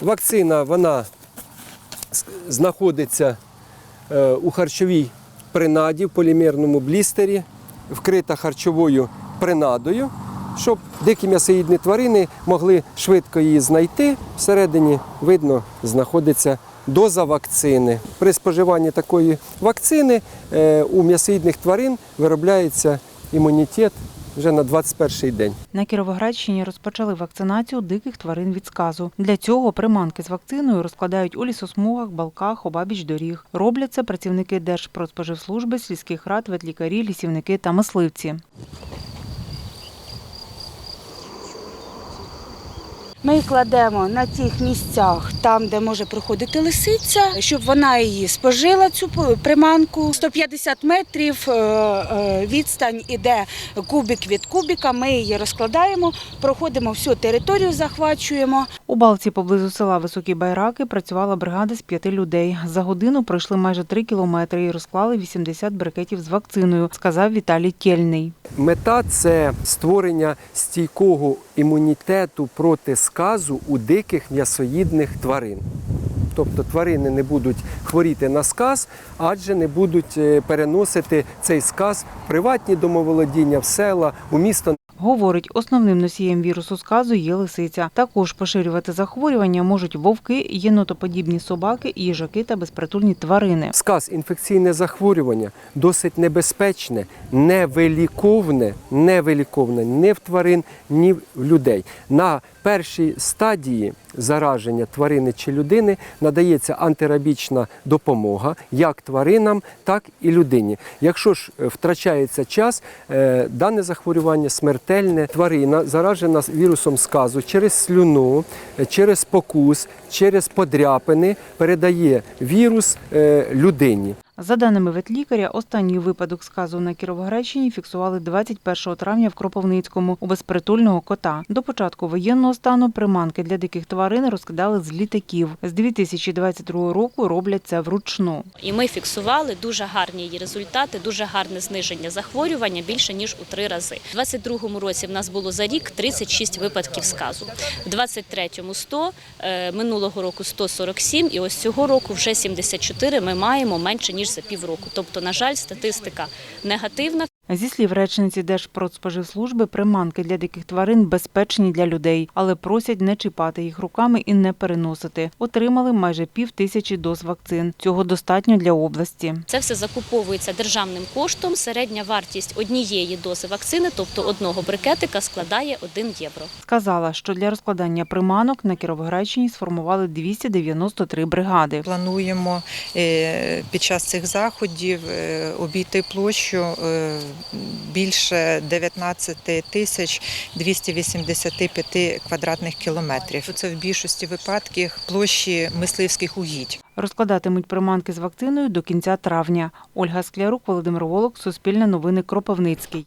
Вакцина вона знаходиться е, у харчовій принаді, в полімерному блістері, вкрита харчовою принадою, щоб дикі м'ясоїдні тварини могли швидко її знайти. Всередині видно знаходиться доза вакцини. При споживанні такої вакцини е, у м'ясоїдних тварин виробляється імунітет вже на 21 день. На Кіровоградщині розпочали вакцинацію диких тварин від сказу. Для цього приманки з вакциною розкладають у лісосмугах, балках, обабіч доріг. Роблять це працівники Держпродспоживслужби, сільських рад, ветлікарі, лісівники та мисливці. Ми їх кладемо на тих місцях, там, де може проходити лисиця, щоб вона її спожила, цю приманку. 150 метрів е, е, відстань іде кубик від кубіка. Ми її розкладаємо, проходимо всю територію, захвачуємо. У балці поблизу села Високі Байраки працювала бригада з п'яти людей. За годину пройшли майже три кілометри і розклали 80 брикетів з вакциною, сказав Віталій Тєльний. Мета це створення стійкого імунітету проти сказу у диких м'ясоїдних тварин. Тобто тварини не будуть хворіти на сказ, адже не будуть е, переносити цей сказ в приватні домоволодіння, в села, у місто. Говорить, основним носієм вірусу сказу є лисиця. Також поширювати захворювання можуть вовки, єнотоподібні собаки, їжаки та безпритульні тварини. Сказ інфекційне захворювання досить небезпечне, невиліковне, невиліковне ні в тварин, ні в людей. На першій стадії зараження тварини чи людини надається антирабічна допомога як тваринам, так і людині. Якщо ж е, втрачається час, е, дане захворювання смертельне. Тварина заражена вірусом сказу через слюну, е, через покус, через подряпини передає вірус е, людині. За даними ветлікаря, останній випадок сказу на Кіровоградщині фіксували 21 травня в Кропивницькому у безпритульного кота. До початку воєнного стану приманки для диких тварин розкидали з літаків. З 2022 року роблять це вручну. І ми фіксували дуже гарні її результати, дуже гарне зниження захворювання більше ніж у три рази. У 22-му році в нас було за рік 36 випадків сказу. В 23-му 100, е, минулого року 147, і ось цього року вже 74 ми маємо менше ніж за півроку. Тобто, на жаль, статистика негативна. Зі слів речниці Держпродспоживслужби, приманки для диких тварин безпечні для людей, але просять не чіпати їх руками і не переносити. Отримали майже пів тисячі доз вакцин. Цього достатньо для області. Це все закуповується державним коштом. Середня вартість однієї дози вакцини, тобто одного брикетика, складає 1 євро. Сказала, що для розкладання приманок на Кіровоградщині сформували 293 бригади. Плануємо е, під час цих заходів е, обійти площу е, більше 19 тисяч 285 квадратних кілометрів. Це в більшості випадків площі мисливських угідь. Розкладатимуть приманки з вакциною до кінця травня. Ольга Склярук, Володимир Волок, Суспільне новини Кропивницький.